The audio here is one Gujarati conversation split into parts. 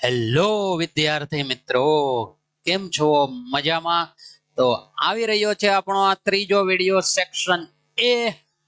હેલો વિદ્યાર્થી મિત્રો કેમ છો મજામાં તો આવી રહ્યો છે આપણો આ ત્રીજો વિડિયો સેક્શન એ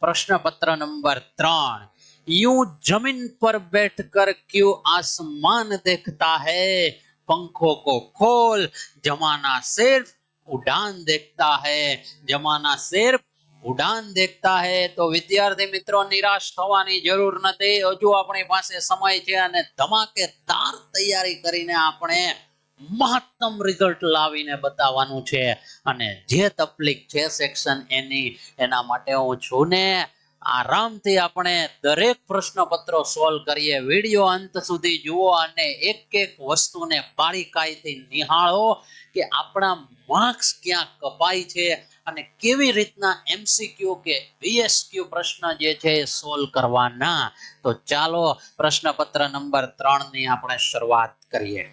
પ્રશ્નપત્ર નંબર ત્રણ यूं जमीन पर बैठकर क्यों आसमान देखता है पंखों को खोल जमाना सिर्फ उड़ान देखता है जमाना सिर्फ ઉડાન દેખતા હે તો વિદ્યાર્થી મિત્રો નિરાશ થવાની જરૂર નથી. હજુ આપણી પાસે સમય છે અને ધમાકેદાર તૈયારી કરીને આપણે મહત્તમ રિઝલ્ટ લાવીને બતાવવાનું છે. અને જે તકલીફ છે સેક્શન એની એના માટે હું છું ને આરામથી આપણે દરેક પ્રશ્નપત્રો સોલ્વ કરીએ. વીડિયો અંત સુધી જુઓ અને એક એક વસ્તુને બારીકાઈથી નિહાળો કે આપણા માર્ક્સ ક્યાં કપાય છે અને કેવી રીતના એમસીક્યુ કે વીએસક્યુ પ્રશ્ન જે છે એ સોલ્વ કરવાના. તો ચાલો પ્રશ્નપત્ર નંબર ત્રણની આપણે શરૂઆત કરીએ.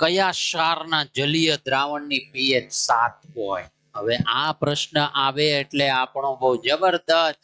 કયા ક્ષારના જલીય દ્રાવણની પીએચ સાત હોય? હવે આ પ્રશ્ન આવે એટલે આપણો બહુ જબરદસ્ત.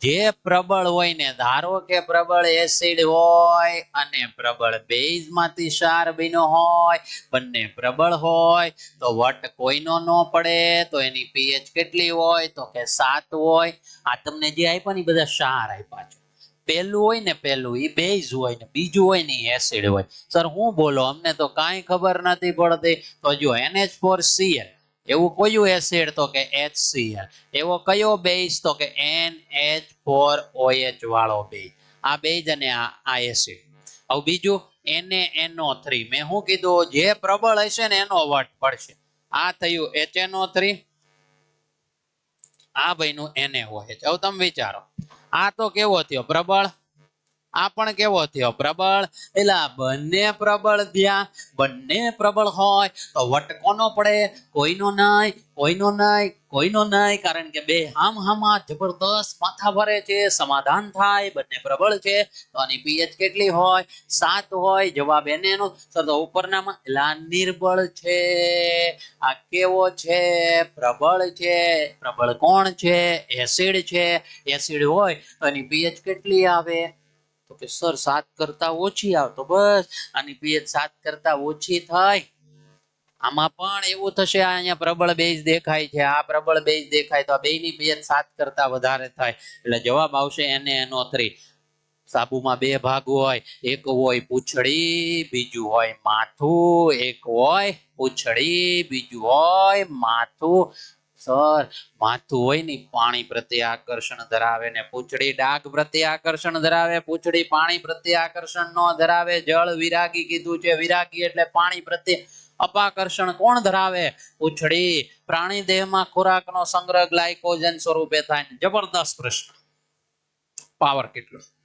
જે પ્રબળ હોય ને, ધારો કે પ્રબળ એસિડ હોય અને પ્રબળ બેઝમાંથી ક્ષાર બન્યો હોય, બંને પ્રબળ હોય, તો વટ કોઈનો ન પડે, તો એની પીએચ કેટલી હોય, તો કે સાત હોય. આ તમને જે આપ્યા ને બધા ક્ષાર આપ્યા છે. પહેલું હોય ને પહેલું એ બેઝ હોય ને, બીજું હોય ને એસિડ હોય. સર, હું બોલો, અમને તો કાંઈ ખબર નથી પડતી. તો જો NH4Cl એવું કયું એસિડ તો કે HCl? એવો કયો બેઝ તો કે NH4OH વાળો બેઝ આ બેઝ અને આ એસિડ હવે બીજું NaNO3 મેં શું કીધું? જે પ્રબળ હશે ને એનો વટ પડશે. આ થયું HNO3 આ બન્યું NaOH હવે તમે વિચારો. આ તો કેવો થયો? પ્રબળ? આ પણ કેવો થયો? પ્રબળ? એટલે બંને પ્રબળ થયા. બંને પ્રબળ હોય તો વટ કોનો પડે? કોઈનો નહીં કોઈનો નહીં કોઈનો નહીં. કારણ કે બે હામ હામા જબરદસ્ત માથા ભરે છે, સમાધાન થાય, બંને પ્રબળ છે. તો આની પીએચ કેટલી હોય? સાત હોય. જવાબ એને એનો. સર, તો ઉપરનામાં, એટલે નિર્બળ છે. આ કેવો છે? પ્રબળ છે. પ્રબળ કોણ છે? એસિડ છે. એસિડ હોય તો એની પીએચ કેટલી આવે? તો કે સર, સાત કરતા ઓછી આવે બસ. આની પીએચ સાત કરતા ઓછી થાય આમાં પણ એવું થશે અહીંયા પ્રબળ બેઝ દેખાય છે. આ પ્રબળ બેઝ દેખાય તો આ બેયની પીએચ સાત કરતા વધારે થાય. એટલે જવાબ આવશે એને એનો થ્રી સાબુમાં બે ભાગ હોય. એક હોય પૂંછડી, બીજું હોય માથું. એક હોય પૂંછડી, બીજું હોય માથું. સર, માથું હોય ને પાણી પ્રત્યે આકર્ષણ ધરાવે ને પૂંછડી ડાક પ્રત્યે આકર્ષણ ધરાવે, પૂંછડી પાણી પ્રત્યે આકર્ષણ નો ધરાવે. જળ વિરાગી કીધું છે, વિરાગી એટલે પાણી પ્રત્યે અપાકર્ષણ કોણ ધરાવે? પૂંછડી. પ્રાણી દેહમાં ખોરાકનો સંગ્રહ ગ્લાયકોજન સ્વરૂપે થાય જબરદસ્ત પ્રશ્ન. પાવર કેટલો?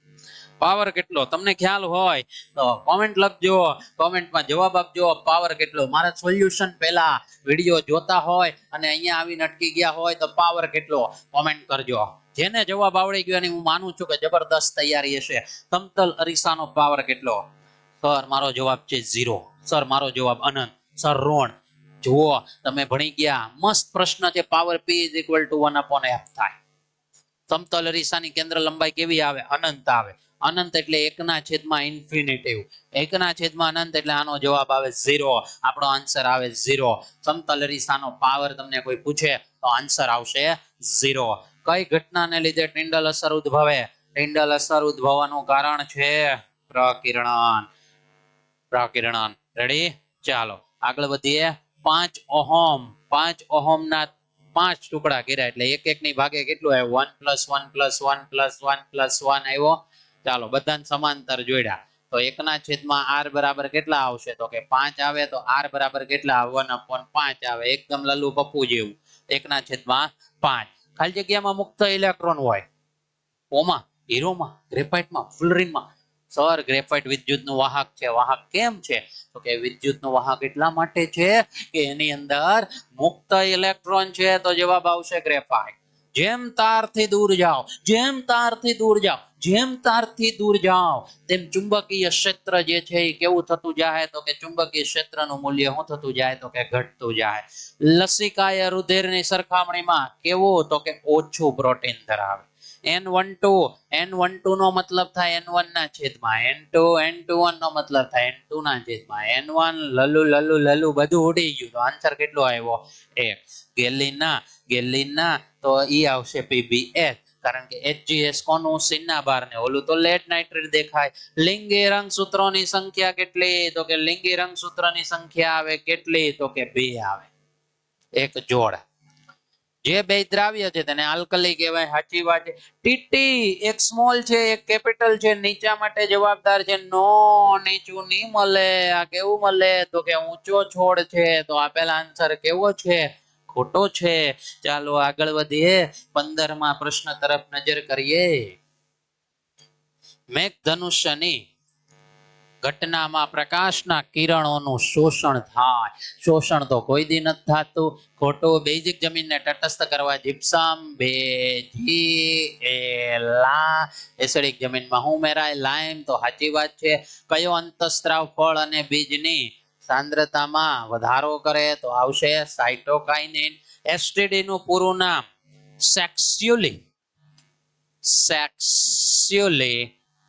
પાવર કેટલો? તમને ખ્યાલ હોય તો કોમેન્ટ લખજો, કોમેન્ટમાં જવાબ આપજો. પાવર કેટલો? મારા સોલ્યુશન પહેલા વીડિયો જોતા હોય અને અહીંયા આવીને અટકી ગયા હોય તો પાવર કેટલો? કોમેન્ટ કરજો. જેને જવાબ આવડી ગયો હું માનું છું કે જબરદસ્ત તૈયારી હશે. તમતલ અરીસાનો પાવર કેટલો? સર મારો જવાબ છે ઝીરો સર મારો જવાબ અનંત. સર ઋણ. જુઓ, તમે ભણી ગયા. મસ્ત પ્રશ્ન છે. Power P is equal to one upon F થાય. સમતલ અરીસાની કેન્દ્ર લંબાઈ કેવી આવે? અનંત આવે. અનંત એટલે એકના છેદમાં ઇન્ફિનિટિવ એકના છેદમાં અનંત એટલે આનો જવાબ આવે ઝીરો આપણો આન્સર આવે ઝીરો સમતલ અરીસાનો પાવર તમને કોઈ પૂછે તો આન્સર આવશે ઝીરો કઈ ઘટનાને લીધે ટિંડલ અસર ઉદ્ભવે? ટિંડલ અસર ઉદ્ભવવાનું કારણ છે પ્રકિરણન. પ્રકિરણન. રેડી ચાલો. આગળ વધીએ. પાંચ ઓહોમ. પાંચ ઓહમના પાંચ ટુકડા કર્યા એટલે એક એક ની ભાગે કેટલું આવ્યું? One plus one plus one plus one plus one આવ્યો. ચાલો, બધાને સમાંતર જોડ્યા. તો એકના છેદમાં આર બરાબર કેટલા આવશે? તો કે પાંચ આવે તો આર બરાબર કેટલા વન અપોન પાંચ આવે. એકદમ લલ્લુ પપ્પુ જેવું. એકના છેદમાં પાંચ. ખાલી જગ્યામાં મુક્ત ઇલેક્ટ્રોન હોય. ઓમાં, હીરોમાં ગ્રેફાઇટમાં ફ્લોરિનમાં સર ગ્રેફાઇટ વિદ્યુતનું વાહક છે. વાહક કેમ છે? તો કે વિદ્યુતનું વાહક એટલા માટે છે કે એની અંદર મુક્ત ઇલેક્ટ્રોન છે તો જવાબ આવશે ગ્રેફાઇટ જેમ તારથી દૂર જાઓ, જેમ તારથી દૂર જાઓ, જેમ તારથી દૂર જાઓ, તેમ ચુંબકીય ક્ષેત્ર જે છે એ કેવું થતું જાય? તો કે ચુંબકીય ક્ષેત્રનું મૂલ્ય શું થતું જાય? તો કે ઘટતું જાય. લસિકાય રુધિરની સરખામણીમાં કેવું? તો કે ઓછું પ્રોટીન ધરાવે. N one two N one two નો મતલબ થાય એન ના છેદમાં. N two N two one નો મતલબ થાય એન ના છેદમાં. એન લલુ લલુ લલુ, બધું ઉડી ગયું. તો આન્સર કેટલો આવ્યો? એક ગેલિના ગેલિના, તો ઈ આવશે પીબીએચ કારણ કે એચજીએસ કોનું? સિન્નાબાર ને ઓલું તો લેડ નાઇટ્રેટ દેખાય. લિંગી રંગ સૂત્રોની સંખ્યા કેટલી? તો કે લિંગી રંગ સૂત્રની સંખ્યા આવે કેટલી? તો કે બે આવે. એક જોડ. જે બે દ્રાવ્ય છે તેને આલ્કલી કહેવાય, સાચી વાત છે. ટીટી એક સ્મોલ છે, એક કેપિટલ છે, નીચા માટે જવાબદાર છે. નો નીચું નહીં મળે. આ કેવું મળે? તો કે ઊંચો છોડ છે, તો આપેલા આન્સર કેવો છે? ખોટો છે. ચાલો આગળ વધીએ. પંદરમાં પ્રશ્ન તરફ નજર કરીએ. મેઘધનુષ્યની ઘટનામાં પ્રકાશના કિરણોનું શોષણ થાય. શોષણ તો કોઈ દી નથી થતું. ખોટો બેઝિક જમીનને તટસ્થ કરવા જીપ્સમ ભેજી એલા એસિડિક જમીનમાં હું મેરાય લાઈમ? તો સાચી વાત છે. કયો અંતસ્ત્રાવ ફળ અને બીજની સાંદ્રતામાં વધારો કરે તો આવશે સાઇટોકાઇનિન એસટીડી નું પૂરું નામ સેક્સ્યુલી. sexually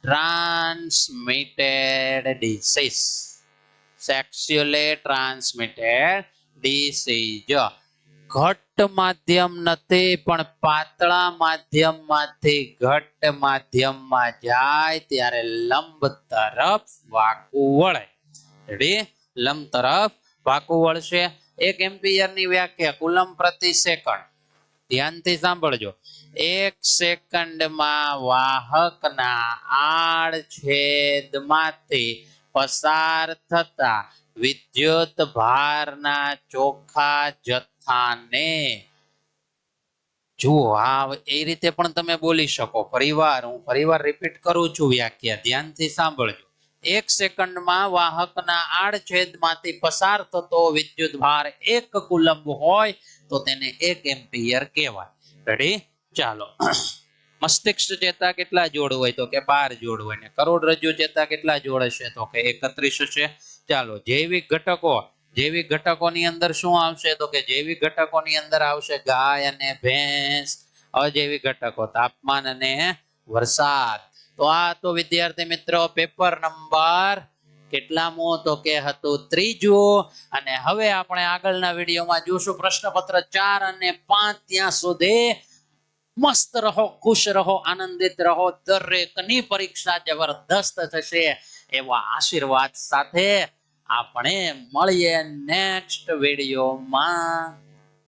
transmitted disease. Sexually transmitted disease. ઘટ્ટ માધ્યમ નથી, પણ પાતળા માધ્યમમાંથી ઘટ્ટ માધ્યમમાં જાય ત્યારે લંબ તરફ વાકું વળે. રેડી લંબ તરફ વાકું વળશે. એક એમ્પિયરની વ્યાખ્યા. કુલમ પ્રતિ સેકન્ડ. ધ્યાનથી સાંભળજો. એક સેકન્ડમાં વાહકના આડછેદમાંથી પસાર થતા વિદ્યુત ભારના ચોખ્ખા જથ્થાને જુઓ, આ એ રીતે પણ તમે બોલી શકો. ફરીવાર, હું ફરીવાર રિપીટ કરું છું વ્યાખ્યા. ધ્યાનથી સાંભળજો. એક સેકન્ડમાં વાહકના આડછેદમાંથી પસાર થતો વિદ્યુત ભાર એક કુલંબ હોય તો તેને એક એમ્પિયર કહેવાય. રેડી ચાલો. મસ્તિષ્ક ચેતા કેટલા જોડ હોય તો કે બાર જોડ હોય કરોડરજ્જુ ચેતા કેટલા જોડ તો કે એકત્રીસ હશે. ચાલો, જૈવિક ઘટકો. જૈવિક ઘટકોની અંદર શું આવશે તો કે જૈવિક ઘટકોની અંદર આવશે ગાય અને ભેંસ. અજૈવિક ઘટકો, તાપમાન અને વરસાદ. તો આ તો વિદ્યાર્થી મિત્રો પેપર નંબર કેટલામો તો કે હતું ત્રીજું. અને હવે આપણે આગળના વિડીયોમાં જોશું પ્રશ્નપત્ર ચાર અને પાંચ. ત્યાં સુધી મસ્ત રહો, ખુશ રહો, આનંદિત રહો. દરેકની પરીક્ષા જબરદસ્ત થશે એવા આશીર્વાદ સાથે આપણે મળીએ નેક્સ્ટ વિડીયોમાં.